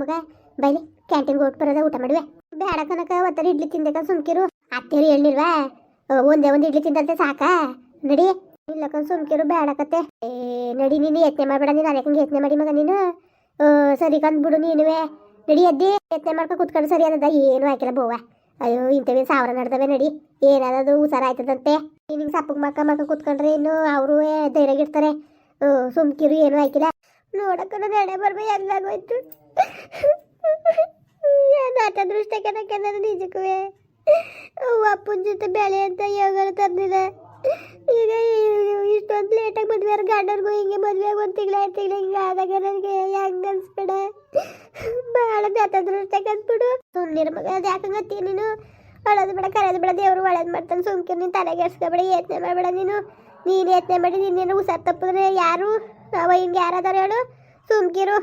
ಮಗ, ಬೈಲಿ. ಕ್ಯಾಂಟೀನ್ಗೆ ಹೋಗಿ ಬರೋದ, ಊಟ ಮಾಡುವೆ. ಬೇಡ ಕನಕ ಒತ್ತರ ಇಡ್ಲಿ ತಿಂದಕ ಸುಮ್ಕಿರು. ಅತ್ತೇರು ಹೇಳಿಲ್ವಾ ಒಂದೇ ಒಂದು ಇಡ್ಲಿ ತಿಂದಂತೆ ಸಾಕಾ? ನಡಿ. ಇಲ್ಲಕ ಸುಮ್ಕಿರು ಬೇಡಕತ್ತೆ ಏ, ನಡಿ, ನೀನು ಯತ್ನೆ ಮಾಡಬೇಡ, ನೀನು ಅದಕ್ಕೆ ಯತ್ನೆ ಮಾಡಿ ಮಗ ನೀನು? ಸರಿ ಕಂದ್ಬಿಡು ನೀನುವೆ. ನಡಿ, ಎದ್ದಿ. ಯತ್ನೆ ಮಾಡ್ಕೊ ಕುತ್ಕೊಂಡು ಸರಿ ಅದದ ಏನು ಹಾಕಿಲ್ಲ ಬೋವ ಅಯ್ಯೋ ಇಂಥವೇ ಸಾವಿರ ನಡ್ದವೆ, ನಡಿ. ಏನಾದದು ಹುಷಾರ ಆಯ್ತದಂತೆ. ನೀನು ಸಪ್ಪಗೆ ಮಕ್ಕ ಮಕ್ಕ ಕುತ್ಕೊಂಡ್ರೆ ಇನ್ನು ಅವರು ಧೈರ್ಯಾಗಿರ್ತಾರೆ ಸುಮ್ಕಿರು, ಏನು ಹಾಕಿಲ್ಲ ನೋಡಕ್ಕ ನಡೆ ಬರ್ಬೇ ಹೆಂಗಾಗೋಯ್ತು ಏನು ಅದೃಷ್ಟ ಕಣಕ್ಕೆ ನಾನು ನಿಜಕ್ಕೂ ಅವ್ವ ಅಪ್ಪನ ಜೊತೆ ಬೆಳೆ ಅಂತ ಯೋಗನ ತಂದಿಲ್ಲ ಈಗ ಇಷ್ಟೊಂದು ಲೇಟಾಗಿ ಮದುವೆ ಗಂಡರ್ಗೂ ಹಿಂಗೆ ಮದುವೆ ಒಂದು ತಿಂಗಳ, ಎರಡು ತಿಂಗಳ ಹಿಂಗೆ ಆದಾಗ ನನಗೆ ಹೆಂಗೆ ಅನ್ಸ್ಬೇಡ. ಭಾಳ ಅದೃಷ್ಟ ಕಂದ್ಬಿಡು ಸುಮ್ಮನೆ ಮಗ, ಅದು ಯಾಕಂಗತ್ತಿ ನೀನು? ಅಳೋದು ಬೇಡ, ಕರೆಯೋದು ಬೇಡ, ದೇವರು ಒಳ್ಳೇದು ಮಾಡ್ತಾನೆ ಸುಮ್ಕೆ ನೀನು ತಲೆಗೆ ಎಡ್ಸ್ಕೊಬೇಡ ಯತ್ನೆ ಮಾಡಬೇಡ ನೀನು. ನೀನು ಯತ್ನೆ ಮಾಡಿ ನಿನ್ನೇನು ಹುಷಾರ್ ತಪ್ಪಿದ್ರೆ ಯಾರು? ಅವ ಹಿಂಗೆ ಯಾರದಾರ ಹೇಳು? ಸುಮ್ಕಿರು.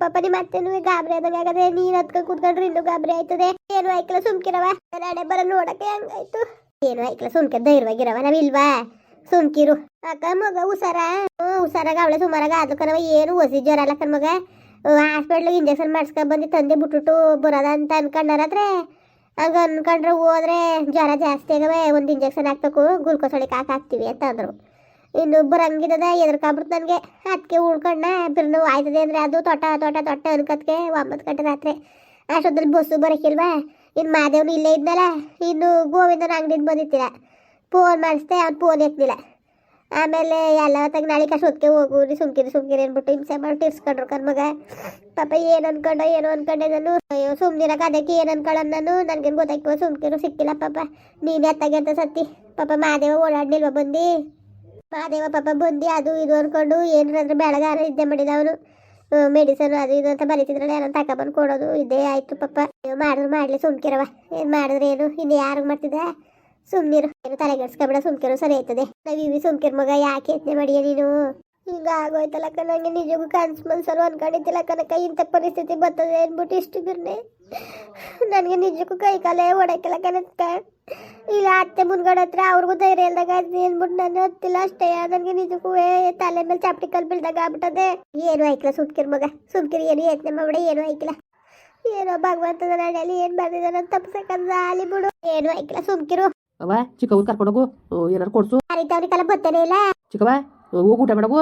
ಪಾಪ ನಿಮ್ಮ ಅತ್ತೆನೂ ಗಾಬರಿ ಆದಂಗೆ ಆಗದೆ ನೀನು ಹತ್ಕೊಂಡು ಕೂತ್ಕೊಂಡ್ರೆ ಇನ್ನು ಗಾಬರಿ ಆಯ್ತದೆ. ಏನು ಆಯ್ಕಲ್ಲ, ಸುಮ್ಕಿರವ. ನಡೆ ಬರ ನೋಡಕ್ಕೆ ಹಂಗಾಯ್ತು. ಏನು ಆಯ್ಕಲ್ಲ, ಸುಮ್ಕೆ ಧೈರ್ಯವಾಗಿರವ ನಾವಿಲ್ವಾ ಸುಮ್ಕಿರು. ಅಕ್ಕ, ಮಗ ಹುಷಾರ? ಹ್ಞೂ ಹುಷಾರಾಗ ಅವಳೆ ಸುಮಾರಾಗ ಆದ್ಲು ಏನು ಹೊಸಿ ಜ್ವರ ಅಲ್ಲ ಕಣ್ ಮಗ ಹಾಸ್ಪಿಟ್ಲಿಗೆ ಇಂಜೆಕ್ಷನ್ ಮಾಡಿಸ್ಕೊಂಡ್ ಬಂದು ತಂದೆ ಬಿಟ್ಬಿಟ್ಟು ಬರೋದ ಅಂತ ಅನ್ಕೊಂಡಾರತ್ರೆ ಹಂಗ ಅನ್ಕೊಂಡ್ರೆ ಹೋದ್ರೆ ಜ್ವರ ಜಾಸ್ತಿ ಆಗವೆ ಒಂದು ಇಂಜೆಕ್ಷನ್ ಹಾಕ್ಬೇಕು ಗ್ಲುಕೋಸ್ ಹೊಳಿಗೆ ಹಾಕಿ ಹಾಕ್ತೀವಿ ಅಂತ ಅಂದರು. ಇನ್ನು ಬರಂಗಿದ್ದದ ಎದ್ರಕಾಬಿಡ್ತು ನನಗೆ. ಅದಕ್ಕೆ ಉಳ್ಕೊಂಡ ಬಿರ್ನು ಆಯ್ತದೆ ಅಂದರೆ ಅದು ತೋಟ ತೋಟ ತೊಟ್ಟ ಅನ್ಕತ್ಗೆ ಒಂಬತ್ತು ಗಂಟೆ ರಾತ್ರಿ. ಅಷ್ಟೊತ್ತಲ್ಲಿ ಬಸ್ಸು ಬರೋಕ್ಕಿಲ್ವಾ ಇನ್ನು ಮಾದೇವ್ನು ಇಲ್ಲೇ ಇದ್ನಲ್ಲ. ಇನ್ನು ಗೋವಿಂದನ ಅಂಗಡಿಗೆ ಬಂದಿತ್ತಿಲ್ಲ ಫೋನ್ ಮಾಡಿಸ್ದೆ ಅವ್ನು ಫೋನ್ ಎತ್ತಿಲ್ಲ ಆಮೇಲೆ ಎಲ್ಲ ಹೊತ್ತಾಗ ನಾಳೆ ಕಷ್ಟೊತ್ತಿಗೆ ಹೋಗು ನೀ ಸುಮ್ಕಿರಿ ಸುಮ್ಕಿರಿ ಅಂದ್ಬಿಟ್ಟು ಹಿಂಸೆ ಮಾಡಿ ಇರ್ಸ್ಕೊಂಡ್ರು ಕನ್ ಮಗ. ಪಾಪ ಏನು ಅನ್ಕೊಂಡ, ಏನೋ ಅನ್ಕೊಂಡೆ ನಾನು. ಅಯ್ಯೋ ಸುಮ್ನಿರಕ ಅದಕ್ಕೆ ಏನು ಅನ್ಕೊಳ್ಳೋಣ ನಾನು. ನನಗೇನು ಗೊತ್ತಾಯ್ತು ಸುಮ್ಕಿರು, ಸಿಕ್ಕಿಲ್ಲ ಪಾಪ. ನೀನೇ ತಗೆಂತ ಸತ್ತಿ. ಪಾಪ ಮಾದೇವ ಓಡಾಡ್ಲಿಲ್ವ ಬಂದು? ಮಾದೇವ ಪಾಪ ಬಂದು, ಅದು ಇದು ಅನ್ಕೊಂಡು ಏನಾದ್ರೆ ಬೆಳಗಾರ ಇದ್ದೆ ಮಾಡಿದ ಅವನು. ಮೆಡಿಸನ್ ಅದು ಇದು ಅಂತ ಬರೀತಿದ್ರಲ್ಲ ಏನಂತ ತಗೊಬಂದು ಕೊಡೋದು ಇದೇ ಆಯ್ತು ಪಾಪ. ಮಾಡಿದ್ರು ಮಾಡ್ಲಿ ಸುಮ್ಕಿರವ ಏನು ಮಾಡಿದ್ರೆ ಏನು ಇನ್ನು ಯಾರಿಗೆ ಮಾಡ್ತಿದ್ದ ಸುಮ್ನಿರು. ಏನು ತಲೆಗೆಡ್ಸ್ಕೊಬೇಡ ಸುಮ್ಕಿರು ಸರಿ ಆಯ್ತದೆ. ನವಿವಿ ಇವಿ ಸುಮ್ಕಿರ್ ಮಗ, ಯಾಕೆ ಯತ್ನೆ ಮಾಡಿಯ ನೀನು? ಹಿಂಗ ಆಗೋಯ್ತಲ್ಲ ನಂಗೆ ನಿಜಕ್ಕೂ ಕನ್ಸು ಮನ್ಸರು ಅನ್ಕೊಂಡಿದ್ದಿಲ್ಲ ಕನಕ ಇಂಥ ಪರಿಸ್ಥಿತಿ ಬರ್ತದೆ ಅಂದ್ಬಿಟ್ಟು ಇಷ್ಟು ಬಿರ್ನೆ. ನನಗೆ ನಿಜಕ್ಕೂ ಕೈ ಕಾಲೇ ಒಡಕಿಲ್ಲ ಕನಕ ಇಲ್ಲ, ಅತ್ತೆ ಮುನ್ಗಡೆ ಹತ್ರ ಅವ್ರಿಗೂ ಧೈರ್ಯ ಇಲ್ದಾಗ ಅಂದ್ಬಿಟ್ಟು ನಾನು ಹತ್ತಿಲ್ಲ ಅಷ್ಟೇ. ನನಗೆ ನಿಜಕ್ಕೂ ತಲೆ ಮೇಲೆ ಚಾಪಟಿ ಕಲ್ ಬೀಳ್ದಾಗ ಆಗ್ಬಿಟ್ಟದೆ. ಏನು ಆಯ್ಕಿಲ್ಲ ಸುಮ್ಕಿರ್ ಮಗ. ಸುಮ್ಕಿರ್ ಏನು ಯತ್ನೆ ಮಾಡ್ಬೇಡ, ಏನು ಆಯ್ಕಿಲ್ಲ. ಏನೋ ಭಗವಂತನ ನಡೆಯಲ್ಲಿ ಏನ್ ಬರ್ದಿದ್ದಾನ ತಪ್ಸಕ್ಕಂದ ಅಲ್ಲಿ ಬಿಡು. ಏನು ಆಯ್ಕಿಲ್ಲ, ಸುಮ್ಕಿರು. ಅವ ಚಿಕ್ಕವ್ ಕರ್ಕೊಂಡೋಗು ಏನಾರು ಕೊಡ್ಸು. ಅರಿತವ್ರಿಗೆಲ್ಲ ಬರ್ತೇನೆ ಇಲ್ಲ. ಚಿಕ್ಕವ ಹೋಗಿ ಊಟ ಮಾಡಗು.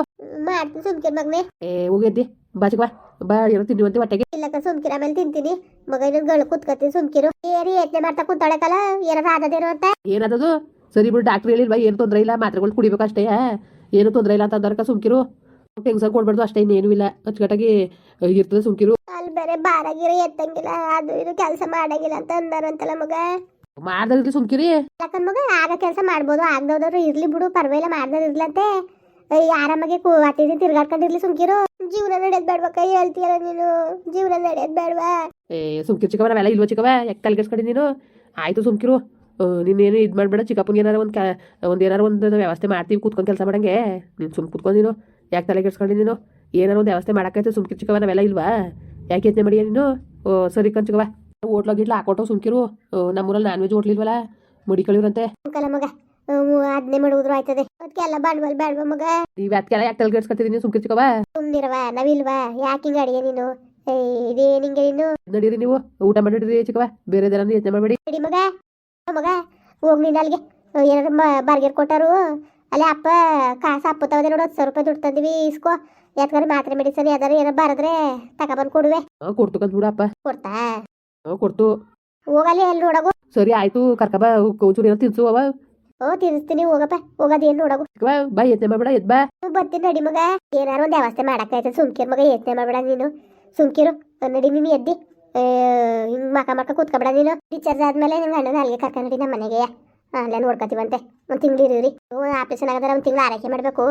ಮಾಡ್ತೀನಿ ಸುಮ್ಕಿರ್ ಮಗನೇ. ಏ ಹೋಗಿದ್ದಿ ಬಾ ಚಿಕ್ಕವ ಬಾ ಏನೋ ತಿನ್ನುವಂತೆ ಹೊಟ್ಟೆಗೆ. ಇಲ್ಲಕ್ಕ ಸುಮ್ಕಿರ. ಆಮೇಲೆ ತಿಂತೀನಿ. ಮಗ ಇನ್ನೊಂದು ಗಳು ಕುತ್ಕತ್ತೀನಿ ಸುಮ್ಕಿರು. ಏರಿ ಯತ್ನೆ ಮಾಡ್ತಾ ಕುಂತಾಳಕಲ್ಲ ಏನಾರ ಆದದೇನು ಅಂತ. ಏನಾದದು? ಸರಿ ಬಿಡು ಡಾಕ್ಟ್ರ್ ಹೇಳಿಲ್ವಾ? ಏನು ತೊಂದರೆ ಇಲ್ಲ ಮಾತ್ರೆಗಳು ಕುಡಿಬೇಕು ಅಷ್ಟೇ ಏನು ತೊಂದರೆ ಇಲ್ಲ ಅಂತ ಅಂದರ್ಕ ಸುಮ್ಕಿರು. ಟೆನ್ಷನ್ ಕೊಡ್ಬಾರ್ದು ಅಷ್ಟೇ ಇನ್ನೇನು ಇಲ್ಲ. ಅಚ್ಚುಕಟ್ಟಾಗಿ ಇರ್ತದೆ ಸುಮ್ಕಿರು. ಅಲ್ಲಿ ಬೇರೆ ಬಾರಾಗಿರೋ ಎತ್ತಂಗಿಲ್ಲ ಅದು ಇದು ಕೆಲಸ ಮಾಡಂಗಿಲ್ಲ ಅಂತ ಅಂದಾರಂತಲ್ಲ ಮಗ. ಮಾಡ್ದಿರ್ಲಿ ಸುಮ್ಕಿರಿ. ಯಾಕಂದ್ ಮಗ ಆಗ ಕೆಲಸ ಮಾಡ್ಬೋದು ಆಗದವ್ರು ಇರ್ಲಿ ಬಿಡು ಪರವಾಗಿಲ್ಲ ಮಾಡ್ದವ್ರು ಇರ್ಲಂತೆ ಆರಾಮಾಗಿ ಕೂ ಅತಿಥಿ ತಿರ್ಗಾಡ್ಕೊಂಡಿರ್ಲಿ ಸುಮ್ಕಿರು. ಜೀವನ ನಡೆಯೋದ್ ಬೇಡ್ಬೇಕ ಹೇಳ್ತೀಯಲ್ಲ ನೀನು. ಜೀವನ ನಡೆಯೋದ್ ಬೇಡ್ವಾ. ಏ ಸುಮ್ಕಿರು ಚಿಕ್ಕವ ನಾವೆಲ್ಲ ಇಲ್ವ ಚಿಕ್ಕವ ಯಾಕೆ ತಲೆಗೆಡ್ಸ್ಕೊಂಡಿ ನೀನು? ಆಯ್ತು ಸುಮ್ಕಿರು. ನೀನೇನು ಇದು ಮಾಡ್ಬೇಡ ಚಿಕ್ಕಪ್ಪನಿಗೆ ಏನಾರ ಒಂದು ಕ ಒಂದು ಏನಾರ ಒಂದು ವ್ಯವಸ್ಥೆ ಮಾಡ್ತೀವಿ ಕೂತ್ಕೊಂಡು ಕೆಲಸ ಮಾಡಂಗೆ. ನೀನು ಸುಮ್ ಕೂತ್ಕೊಂಡು ನೀನು. ಯಾಕೆ ತಲೆಗೆಡ್ಸ್ಕೊಂಡು ನೀನು? ಏನಾರ ಒಂದು ವ್ಯವಸ್ಥೆ ಮಾಡಕ್ಕೆ ಸುಮ್ಕಿರು ಚಿಕ್ಕವ ನಾವೆಲ್ಲ ಇಲ್ವಾ? ಯಾಕೆ ಯೋಚನೆ ಮಾಡಿಯ ನೀನು? ಓ ಸರಿ ಕಣ್ ಚಿಕ್ಕವ ಹೋಟ್ಲ ಗಿಟ್ಲ ಹಾಕೊಟ್ಟು ಸುಮ್ಕಿರು. ನಮ್ಮೂರಲ್ಲಿ ನಾನ್ ವೆಜ್ ಹೋಟ್ಲಿಲ್ವಲ್ಲ ಮಡಿಕಳಿವ್ರಂತೆ ಮಗ ಅದನ್ನೇ ಮಾಡುವುದ್ರು ಆಯ್ತದೆ. ಅದಕ್ಕೆ ಎಲ್ಲ ಬಂಡವಾಳ ಬೇಡ್ವಾ ಮಗ. ನೀವು ಅದಕ್ಕೆಲ್ಲ ಯಾಕೆ ತಲೆಗೆಡ್ಸ್ಕೊತಿದ್ದೀನಿ ಸುಮ್ಕಿರು ಚಿಕ್ಕವ ಸುಮ್ನಿರವ ನಾವಿಲ್ವಾ? ಯಾಕೆ ಹಿಂಗ ಅಡಿಗೆ ನೀನು? ಇದೇ ಹಿಂಗೆ ನೀನು? ನಡೀರಿ ನೀವು. ಊಟ ಮಾಡಿಡ್ರಿ ಚಿಕ್ಕವ ಬೇರೆ ಏನಾರು ಯೋಚನೆ ಮಾಡಬೇಡಿ. ನಡಿ ಮಗ. ಮಗ ಹೋಗ್ ನೀನು ಅಲ್ಲಿಗೆ ಏನಾರ ಬಾರ್ಗೇರ್ ಕೊಟ್ಟಾರು? ಅಲ್ಲೇ ಅಪ್ಪ ಕಾಸು ಅಪ್ಪ ತಗದೆ ನೋಡು ಹತ್ತು ಸಾವಿರ ರೂಪಾಯಿ ದುಡ್ಡು ತಂದಿವಿ ಇಸ್ಕೋ. ಯಾಕಂದ್ರೆ ಮಾತ್ರೆ ಮೆಡಿಸನ್ ಯಾವ್ದಾರು ಏನೋ ಬಾರದ್ರೆ ತಗೊಬಂದು ಕೊಡುವೆ. ಹಾಂ ಕೊಡ್ತು ಕಂತ ಬಿಡಪ್ಪ ಕೊಡ್ತಾ? ಕೊಡ್ತು ಹೋಗಲಿ ಎಲ್ಲಿ ನೋಡಗು ಸರಿ ಆಯ್ತು ಕರ್ಕಬ ಕೌಚೂರಿ ಏನೋ ತಿನ್ಸು ಅವ ಓ ತಿನ್ಸ್ತೀನಿ ಹೋಗಪ್ಪ ಹೋಗೋದೇನು ನೋಡಗು ಚಿಕ್ಕವ ಬಾ ಯತ್ನೆ ಮಾಡಬೇಡ ಎದ್ ಬಾ ಬರ್ತೀನಿ ನಡಿ ಮಗ ಏನಾರು ಒಂದು ವ್ಯವಸ್ಥೆ ಮಾಡಕ್ಕಾಯ್ತದೆ ಸುಮ್ಕಿರ್ ಮಗ ಯೋಚನೆ ಮಾಡ್ಬೇಡ ನೀನು ಸುಮ್ಕಿರು ನಡಿ ನೀನು ಎದ್ದಿ ಹಿಂಗೆ ಮಕ ಮಕ ಕೂತ್ಕೊಬೇಡ ನೀನು ಡಿಸ್ಚಾರ್ಜ್ ಆದ್ಮೇಲೆ ನಿಂಗೆ ಅಣ್ಣನ ಅಲ್ಲಿಗೆ ಕರ್ಕೊಂಡು ನಡಿ ನಮ್ಮ ಮನೆಗೆ ಅಲ್ಲೇ ನೋಡ್ಕೊತೀವಂತೆ ಒಂದ್ ತಿಂಗಳು ಇರೀ ಆಪರೇಷನ್ ಆಗದ್ರೆ ಒಂದು ತಿಂಗಳು ಆರೈಕೆ ಮಾಡಬೇಕು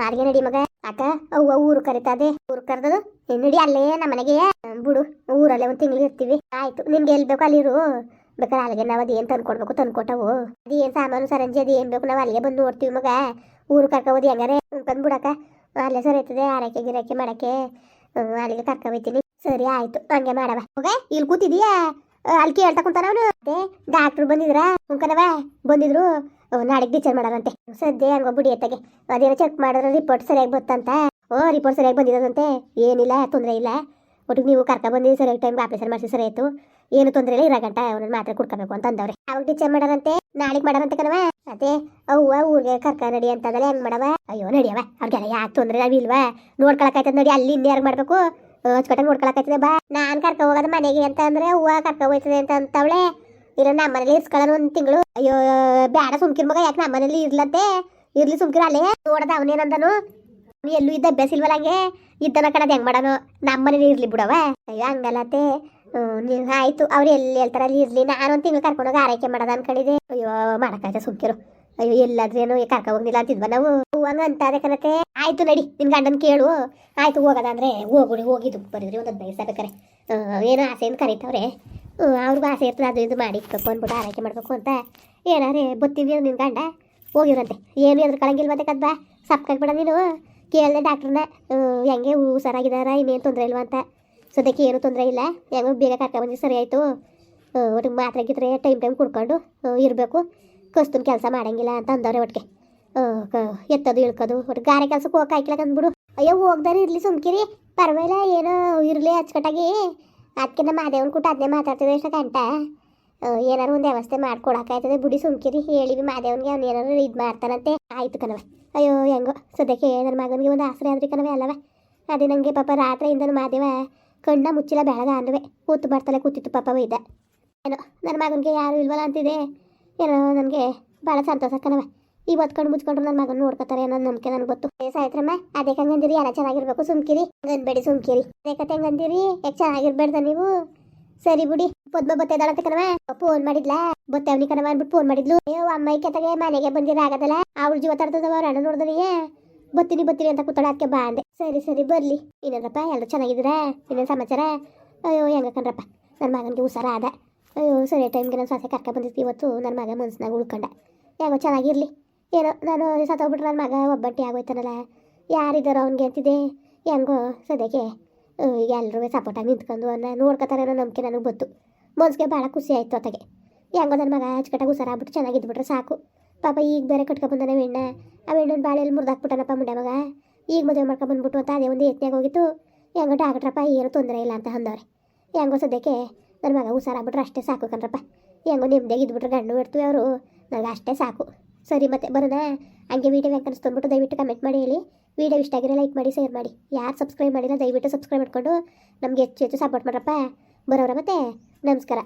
ಅಲ್ಲಿಗೆ ನಡಿ ಮಗ ಅಕ್ಕ ಅವ್ವ ಊರು ಕರಿತದೆ ಊರು ಕರೆದದು ನಡಿ ಅಲ್ಲೇ ನಮ್ಮ ಮನೆಗೆ. ಬಿಡು, ಊರಲ್ಲೇ ಒಂದು ತಿಂಗಳು ಇರ್ತೀವಿ. ಆಯ್ತು, ನಿನ್ಗೆ ಎಲ್ಲಿ ಬೇಕು ಅಲ್ಲಿರು. ಬೇಕಾದ್ರೆ ಅಲ್ಲಿಗೆ ನಾವು ಅದೇನು ತಂದ್ಕೊಡ್ಬೇಕು, ತಂದ್ಕೊಟ್ಟವು. ಅದೇನು ಸಾಮಾನು ಸರಂಜಿ, ಅದು ಏನು ಬೇಕು ನಾವು ಅಲ್ಲಿಗೆ ಬಂದು ನೋಡ್ತೀವಿ ಮಗ. ಊರು ಕರ್ಕೋದು ಹೆಂಗಾರೆ? ಬಂದು ಬಿಡಕ್ಕ ಅಲ್ಲೇ ಸರಿ ಇರ್ತದೆ, ಆರೈಕೆ, ಗಿರಾಕೆ ಮಾಡಕ್ಕೆ. ಅಲ್ಲಿಗೆ ಕರ್ಕೊಬೈತೀನಿ ಸರಿ, ಆಯ್ತು, ಹಂಗೆ ಮಾಡವ. ಹೋಗ ಇಲ್ಲಿ ಕೂತಿದೀಯಾ? ಅಲ್ಲಿ ಕೇಳ್ತಾ ಕುಂತಾನ ಅವನು? ಅದೇ ಡಾಕ್ಟ್ರು ಬಂದಿದ್ರ? ಕುಂಕನವ? ಬಂದಿದ್ರು? ನಾಳೆಗೆ ಟೀಚರ್ ಮಾಡಾರಂತೆ. ಸದ್ಯ ಹಂಗ ಬುಡಿ ಎತ್ತಗೆ ಅದೇನೋ ಚೆಕ್ ಮಾಡಿದ್ರೆ ರಿಪೋರ್ಟ್ ಸರಿಯಾಗಿ ಬತ್ತಂತ. ಓ ರಿಪೋರ್ಟ್ ಸರಿಯಾಗಿ ಬಂದಿರೋದಂತೆ. ಏನಿಲ್ಲ, ತೊಂದರೆ ಇಲ್ಲ. ಒಟ್ಟಿಗೆ ನೀವು ಕರ್ಕ ಬಂದಿದ್ದು ಸರಿಯಾಗಿ ಟೈಮ್ ಆಪರೇಷನ್ ಮಾಡಿಸಿ ಸರಿ ಆಯ್ತು. ಏನು ತೊಂದರೆ ಇಲ್ಲ, ಇರೋ ಗಂಟ ಅವನನ್ನ ಮಾತ್ರ ಕುಡ್ಕೋಬೇಕು ಅಂತ ಅಂದವ್ರೆ. ಅವಾಗ ಟೀಚರ್ ಮಾಡಾರಂತೆ, ನಾಳೆಗೆ ಮಾಡಾರಂತೆ ಕಣವ ಅದೇ, ಅವ್ವ ಊರಿಗೆ ಕರ್ಕ ನಡಿ ಅಂತದಲ್ಲ ಹೆಂಗ್ ಮಾಡವ ಅಯ್ಯೋ ನಡಿಯವ ಅವ್ರಿಗೆಲ್ಲ ಯಾಕೆ ತೊಂದರೆ ಅವಿಲ್ವಾ ನೋಡ್ಕೊಳಕಾಯ್ತದ ನೋಡಿ, ಅಲ್ಲಿ ಇನ್ನು ಯಾರು ಮಾಡ್ಬೇಕು? ಹಚ್ಕೊಟ್ಟ ನೋಡ್ಕೊಳಕಾಯ್ತದೆ ಬಾ. ನಾನ್ ಕರ್ಕ ಹೋಗೋದು ಮನೆಗೆ ಅಂತ ಅಂದ್ರೆ ಹೂವ ಕರ್ಕ ಹೋಯ್ತದೆ ಅಂತ ಅಂತವಳೆ. ಇಲ್ಲ ನಮ್ಮ ಮನೇಲಿ ಇರ್ಸ್ಕೊಳ್ಳೋಣ ಒಂದು ತಿಂಗಳು. ಅಯ್ಯೋ ಬೇಡ ಸುಮ್ಕಿರ್ ಮಗ, ಯಾಕೆ ನಮ್ಮ ಮನೇಲಿ ಇರ್ಲಂತೆ? ಇರ್ಲಿ ಸುಮ್ಕಿರ ಅಲ್ಲೇ. ನೋಡದ ಅವನೇನಂದನು? ಅವ್ನು ಎಲ್ಲೂ ಇದ್ದ ಅಭ್ಯಾಸ ಇಲ್ವಲ್ಲ ಹಂಗೆ ಇದ್ದನ ಕಣದ್ ಹೆಂಗ್ ಮಾಡೋನು? ನಮ್ಮ ಮನೇಲಿ ಇರ್ಲಿ ಬಿಡವ ಅಯ್ಯೋ ಹಂಗಲ್ಲತ್ತೆ ನೀವು ಆಯ್ತು. ಅವ್ರು ಎಲ್ಲಿ ಹೇಳ್ತಾರ ಅಲ್ಲಿ ಇರ್ಲಿ. ನಾನು ಒಂದು ತಿಂಗಳು ಕರ್ಕೊಂಡೋಗಿ ಆರೈಕೆ ಮಾಡೋದ ಅನ್ಕೊಂಡಿದ್ದೆ. ಅಯ್ಯೋ, ಮಾಡಕ್ಕಾಯ್ತ ಸುಮ್ಕಿರು. ಅಯ್ಯೋ ಎಲ್ಲಾದ್ರೇನು ಕರ್ಕ ಹೋಗ್ಲಿಲ್ಲ ಅಂತಿದ್ವ ನಾವು. ಹೂವಂಗ ಅಂತಾರೆ ಕಣತೆ. ಆಯ್ತು ನಡಿ, ನಿನ್ ಗಂಡನ್ ಕೇಳು. ಆಯ್ತು ಹೋಗೋದಂದ್ರೆ ಹೋಗುಡಿ ಹೋಗಿದ್ದು. ಬರಿದ್ರಿ ಒಂದು ಹದಿನೈದು ಸಾವಿರ ಬೇಕಾರೆ ಏನೋ ಆಸೆಯಿಂದ ಕರೀತವ್ರೆ. ಅವ್ರಿಗೂ ಆಸೆ ಇರ್ತದೆ, ಅದು ಇದು ಮಾಡಿ ಕರ್ಕೊಂಡ್ಬಿಟ್ಟು ಆರೈಕೆ ಮಾಡಬೇಕು ಅಂತ ಏನಾರೇ ಬತ್ತೀವಿ ನಿನ್ನ ಗಂಡ? ಹೋಗಿರಂತೆ ಏನು ಎದ್ರ ಮತ್ತೆ ಕದ್ಬಾ ಸಪ್ಕಾಗ್ಬೇಡ ನೀನು. ಕೇಳಿದೆ ಡಾಕ್ಟ್ರನ್ನ ಹೆಂಗೆ ಹುಷಾರಾಗಿದ್ದಾರ ಇನ್ನೇನು ತೊಂದರೆ ಇಲ್ವಾ ಅಂತ. ಸದ್ಯಕ್ಕೆ ಏನೂ ತೊಂದರೆ ಇಲ್ಲ. ಹೆಂಗೋ ಬೇಗ ಕರ್ಕೊಂಬಂದು ಸರಿ ಆಯಿತು. ಒಟ್ಟಿಗೆ ಮಾತ್ರೆ ಗಿತ್ರೆ ಟೈಮ್ ಟೈಮ್ ಕುಡ್ಕೊಂಡು ಇರಬೇಕು. ಕಸ್ತನ ಕೆಲಸ ಮಾಡಂಗಿಲ್ಲ ಅಂತ ಅಂದವ್ರೆ ಒಟ್ಟಿಗೆ ಎತ್ತದು, ಇಳ್ಕೋದು. ಒಟ್ಟು ಗಾರೆ ಕೆಲಸಕ್ಕೆ ಹೋಗಿ ಅಂದ್ಬಿಡು ಅಯ್ಯೋ, ಹೋಗ್ದಾರೆ ಇರಲಿ ಸುಮ್ಕಿರಿ. ಪರವಾಗಿಲ್ಲ, ಏನೋ ಇರಲಿ ಅಚ್ಚುಕಟ್ಟಾಗಿ. ಅದಕ್ಕೆ ನಮ್ಮ ಮಾದೇವನ್ ಕೂಟ ಅದನ್ನೇ ಮಾತಾಡ್ತದೆ ಎಷ್ಟು ಗಂಟ. ಏನಾರು ಒಂದು ವ್ಯವಸ್ಥೆ ಮಾಡ್ಕೊಡಕ್ಕಾಯ್ತದೆ. ಬುಡಿ ಸುಮ್ಕಿರಿ, ಹೇಳಿ ಮಾದೇವನ್ಗೆ ಅವ್ನು ಏನಾರು ಇದು ಮಾಡ್ತಾನಂತೆ. ಆಯ್ತು ಕಣವ ಅಯ್ಯೋ, ಹೆಂಗೋ. ಸದ್ಯಕ್ಕೆ ನನ್ನ ಮಗನಿಗೆ ಒಂದು ಆಸರೆ ಆದ್ರಿ ಕಣವೆ ಅಲ್ಲವ ಅದೇ ನನಗೆ ಪಾಪ ರಾತ್ರಿಯಿಂದ ಮಾದೇವ ಕಣ್ಣ ಮುಚ್ಚಿಲ್ಲ, ಬೆಳಗ ಅಂದವೆ. ಕೂತು ಬರ್ತಲೆ ಕೂತಿತ್ತು ಪಾಪ ಒಯ್ದ. ಏನೋ ನನ್ನ ಮಗನಿಗೆ ಯಾರು ಇಲ್ವಲ್ಲ ಅಂತಿದೆ. ಏನೋ, ನನಗೆ ಭಾಳ ಸಂತೋಷ ಕಣವ ಇವತ್ತು ಕಣ್ಣು ಮುಚ್ಕೊಂಡ್ರು ನನ್ನ ಮಗನ ನೋಡ್ಕೊತಾರೆ ಅನ್ನೋದು ನಂಬಿಕೆ ನನಗೆ ಗೊತ್ತು. ಸಾಯ್ತ್ರಮ್ಮ ಅದೇ ಹಂಗಂದಿರಿ ಎಲ್ಲ ಚೆನ್ನಾಗಿರ್ಬೇಕು ಸುಮ್ಕಿರಿ. ಹಂಗನ್ಬೇಡಿ ಸುಮ್ಕಿರಿ. ಅದೇ ಕತೆ ಹಂಗಂದಿರಿ ಯಾಕೆ ಚೆನ್ನಾಗಿರ್ಬೇಡ್ದ ನೀವು? ಸರಿ ಬಿಡಿ, ಪದ್ಮ ಬತ್ತೈದಾಳಂತ ಕಣವ ಫೋನ್ ಮಾಡಿದ್ಲ? ಬತ್ತವನಿ ಕಣವ ಅಂದ್ಬಿಟ್ಟು ಫೋನ್ ಮಾಡಿದ್ಲು. ಅಯ್ಯೋ ಅಮ್ಮ ಕತೆಗೆ ಮನೆಗೆ ಬಂದಿರ ಆಗದಲ್ಲ? ಅವಳು ಜೀವ ತರ್ತದವ ಅವ್ರ ಅಣ್ಣ ನೋಡಿದ್ರಿಯೇ ಬತ್ತೀನಿ ಬತ್ತೀನಿ ಅಂತ ಕೂತಾಳ ಅದಕ್ಕೆ ಬಾ ಅಂದೆ. ಸರಿ ಸರಿ, ಬರ್ಲಿ. ಇನ್ನೇನಪ್ಪ ಎಲ್ಲರೂ ಚೆನ್ನಾಗಿದ್ದೀರಾ? ಇನ್ನೇನು ಸಮಾಚಾರ? ಅಯ್ಯೋ, ಹೆಂಗ ಕಣ್ರಪ್ಪ? ನನ್ನ ಮಗನಿಗೆ ಹುಷಾರ ಆದ. ಅಯ್ಯೋ, ಸರಿ ಟೈಮ್ಗೆ ನನ್ನ ಸೊಸೆ ಕರ್ಕ ಬಂದಿತ್ತು ಇವತ್ತು. ನನ್ನ ಮಗ ಮನ್ಸಿನಾಗ ಉಳ್ಕೊಂಡ. ಯಾಕೋ ಚೆನ್ನಾಗಿರ್ಲಿ. ಏನೋ, ನಾನು ಸತ್ತೋಗ್ಬಿಟ್ರೆ ನನ್ನ ಮಗ ಒಬ್ಬಟ್ಟಿ ಆಗೋಯ್ತಾನಲ್ಲ. ಯಾರಿದ್ದಾರೋ ಅವ್ನಿಗೆ ಅಂತಿದೆ. ಹೆಂಗೋ ಸದ್ಯಕ್ಕೆ ಈಗ ಎಲ್ಲರೂ ಸಪೋರ್ಟಾಗಿ ನಿಂತ್ಕೊಂಡು ಅವನ್ನ ನೋಡ್ಕೊತಾರೆ ಅನ್ನೋ ನಂಬಿಕೆ ನನಗೆ ಗೊತ್ತು. ಮನ್ಸಿಗೆ ಭಾಳ ಖುಷಿ ಆಯಿತು ಅತ್ತಗೆ. ಹೆಂಗೋ ನನ್ನ ಮಗ ಅಚ್ಚುಕಟ್ಟಾಗಿ ಹುಷಾರಾಗ್ಬಿಟ್ಟು ಚೆನ್ನಾಗಿದ್ಬಿಟ್ರೆ ಸಾಕು. ಪಾಪ ಈಗ ಬೇರೆ ಕಟ್ಕೊಬಂದಾನೆ ಹೆಣ್ಣ ಆ ಹೆಣ್ಣನ ಬಾಳೆಯಲ್ಲಿ ಮುರಿದಾಕ್ಬಿಟ್ಟನಪ್ಪ ಮುಂಡೆ ಮಗ. ಈಗ ಮದುವೆ ಮಾಡ್ಕೊಂಬಂದ್ಬಿಟ್ಟು ಅಂತ ಅದೇ ಒಂದು ಯತ್ನಾಗ ಹೋಗಿತ್ತು. ಹೆಂಗೋ ಡಾಕ್ಟ್ರಪ್ಪ ಏನೂ ತೊಂದರೆ ಇಲ್ಲ ಅಂತ ಅಂದವ್ರೆ. ಹೆಂಗೋ ಸದ್ಯಕ್ಕೆ ನನ್ನ ಮಗ ಹುಷಾರಾಗ್ಬಿಟ್ರೆ ಅಷ್ಟೇ ಸಾಕು ಕಣ್ರಪ್ಪ. ಹೆಂಗೋ ನೆಮ್ಮದಿಯಾಗಿ ಇದ್ಬಿಟ್ರೆ ಗಂಡು ಇಡ್ತೀವಿ ಅವರು ನನಗೆ ಅಷ್ಟೇ ಸಾಕು. ಸರಿ ಮತ್ತೆ ಬರೋಣ ಹಂಗೆ ವೀಡಿಯೋ ಹೆಂಗೆ ಅನಿಸ್ತಂದ್ಬಿಟ್ಟು ದಯವಿಟ್ಟು ಕಮೆಂಟ್ ಮಾಡಿ ಹೇಳಿ. ವೀಡಿಯೋ ಇಷ್ಟ ಆಗಿರೋ ಲೈಕ್ ಮಾಡಿ ಶೇರ್ ಮಾಡಿ. ಯಾರು ಸಬ್ಸ್ಕ್ರೈಬ್ ಮಾಡಿಲ್ಲ ದಯವಿಟ್ಟು ಸಬ್ಸ್ಕ್ರೈಬ್ ಮಾಡ್ಕೊಂಡು ನಮಗೆ ಹೆಚ್ಚು ಹೆಚ್ಚು ಸಪೋರ್ಟ್ ಮಾಡ್ರಪ್ಪ. ಬರೋರ ಮತ್ತೆ? ನಮಸ್ಕಾರ.